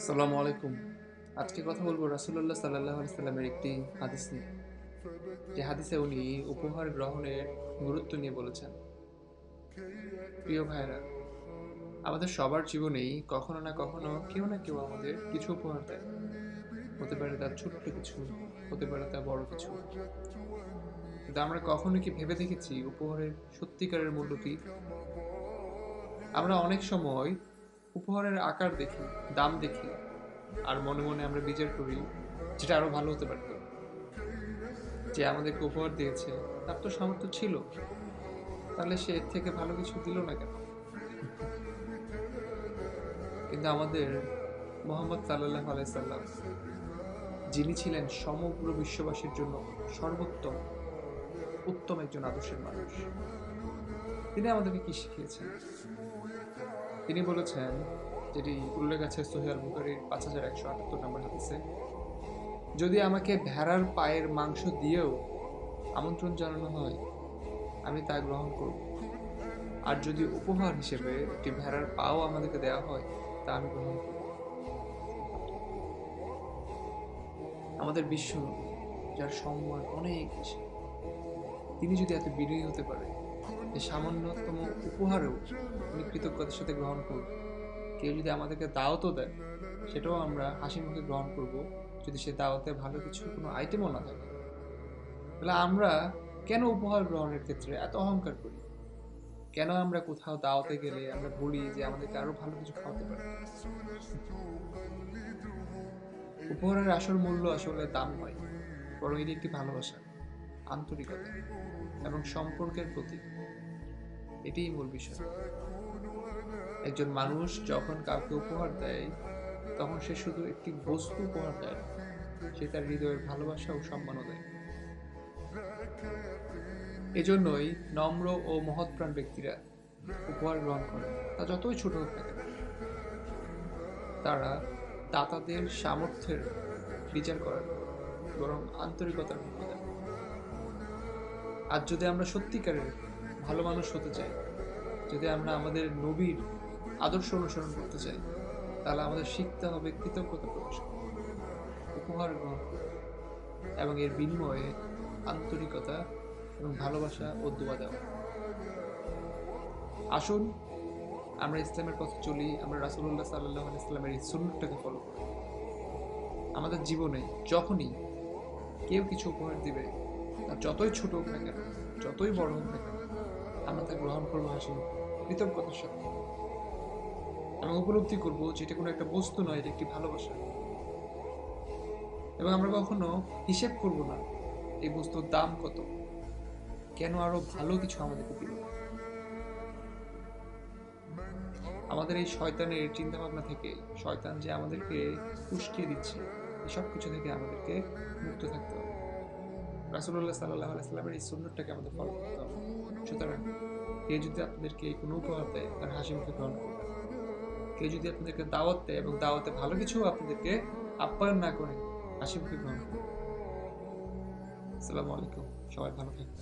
সালামু আলাইকুম। আজকে কথা বলব রাসুল্লাহ সাল্লাহ সাল্লামের একটি হাদিস নিয়ে। যে হাদিসে উনি উপহার গ্রহণের গুরুত্ব নিয়ে বলেছেন। প্রিয় ভাইরা আমাদের সবার জীবনেই কখনো না কখনো কেউ না কেউ আমাদের কিছু উপহার দেয়। হতে পারে তার ছোট্ট কিছু, হতে পারে তার বড় কিছু। কিন্তু আমরা কখনো কি ভেবে দেখেছি উপহারের সত্যিকারের মূল্য কি? আমরা অনেক সময় উপহারের আকার দেখি, দাম দেখি, আর মনে মনে আমরা বিচার করি যেটা আরও ভালো হতে পারত। যে আমাদেরকে উপহার দিয়েছে, তার তো সামর্থ্য ছিল। তাহলে সে এর থেকে ভালো কিছু দিল না কেন? কিন্তু আমাদের মোহাম্মদ সাল্লাহ আলাইসাল্লাম যিনি ছিলেন সমগ্র বিশ্ববাসীর জন্য সর্বোত্তম, উত্তম একজন আদর্শের মানুষ, তিনি আমাদেরকে কি শিখিয়েছেন? তিনি বলেছেন, যেটি উল্লেখ আছে সোহেল বুখারির পাঁচ হাজার একশো আটাত্তর নম্বর হাদিসে, যদি আমাকে ভেড়ার পায়ের মাংস দিয়েও আমন্ত্রণ জানানো হয়, আমি তা গ্রহণ করব। আর যদি উপহার হিসেবে একটি ভেড়ার পাও আমাদেরকে দেওয়া হয়, তা আমি গ্রহণ করব। আমাদের বিশ্ব যার সম্মান অনেক বেশি। তিনি যদি এত বিনয়ী হতে পারে যে সামান্যতম উপহারেও উনি কৃতজ্ঞতার সাথে গ্রহণ করব কেউ যদি আমাদেরকে দাওয়াতও দেয়, সেটাও আমরা হাসি মুখে গ্রহণ করব। যদি সে দাওয়াতে ভালো কিছু, কোনো আইটেমও না থাকে। তাহলে আমরা কেন উপহার গ্রহণের ক্ষেত্রে এত অহংকার করি? কেন আমরা কোথাও দাওয়াতে গেলে আমরা বলি যে আমাদেরকে আরও ভালো কিছু খাওয়াতে পারে? উপহারের আসল মূল্য আসলে দাম নয়, বরং এটি একটি ভালোবাসা, আন্তরিকতা এবং সম্পর্কের প্রতীক। এটিই মূল বিষয়। একজন মানুষ যখন কাউকে উপহার দেয়, তখন সে শুধু একটি বস্তু উপহার দেয় না, সে তার হৃদয়ের ভালোবাসা ও সম্মানও দেয়। এজন্যই নম্র ও মহৎপ্রাণ ব্যক্তিরা উপহার গ্রহণ করে। তা যতই ছোট হোক না কেন, তারা দাতাদের সামর্থ্যের বিচার করেন বরং আন্তরিকতার মূল্য আর যদি আমরা সত্যিকারের ভালো মানুষ হতে চাই। যদি আমরা আমাদের নবীর আদর্শ অনুসরণ করতে চাই, তাহলে আমাদের শিখতে হবে কৃতজ্ঞতা প্রকাশ উপহার গ্রহণ এবং এর বিনিময়ে আন্তরিকতা এবং ভালোবাসা ও দোয়া দেওয়া। আসুন, আমরা ইসলামের পথে চলি, আমরা রাসুল্লাহ সাল্লাহ ইসলামের এই সুন্নতটাকে ফলো করি। আমাদের জীবনে যখনই কেউ কিছু উপহার দিবে, তা যতই ছোট হোক না কেন, যতই বড় হোক না কেন আমরা তা গ্রহণ করব হাসি কৃতজ্ঞতার সাথে। এবং উপলব্ধি করব যে এটা কোনো একটা বস্তু নয়, এটা একটি ভালোবাসা। এবং আমরা কখনো হিসেব করব না এই বস্তুর দাম কত। কেন আরও ভালো কিছু আমাদেরকে দিল আমাদের এই শয়তানের চিন্তা ভাবনা থেকে, শয়তান যে আমাদেরকে উস্কিয়ে দিচ্ছে এসব কিছু থেকে আমাদেরকে মুক্ত থাকতে হবে। রাসুল্লাহ সাল্লাহ আলাইস্লামের এই সুন্দরটাকে আমাদের ফলো করতে হবে। সুতরাং কে যদি আপনাদেরকে কোনো উপহার দেয়, তার হাসি মুখে গ্রহণ করবেন কে যদি আপনাদেরকে দাওয়াত দেয় এবং দাওয়াতে ভালো কিছু আপনাদেরকে আপ্যায়ন না করে, হাসি মুখে গ্রহণ করবেন আসসালামু আলাইকুম। সবাই ভালো থাকবেন।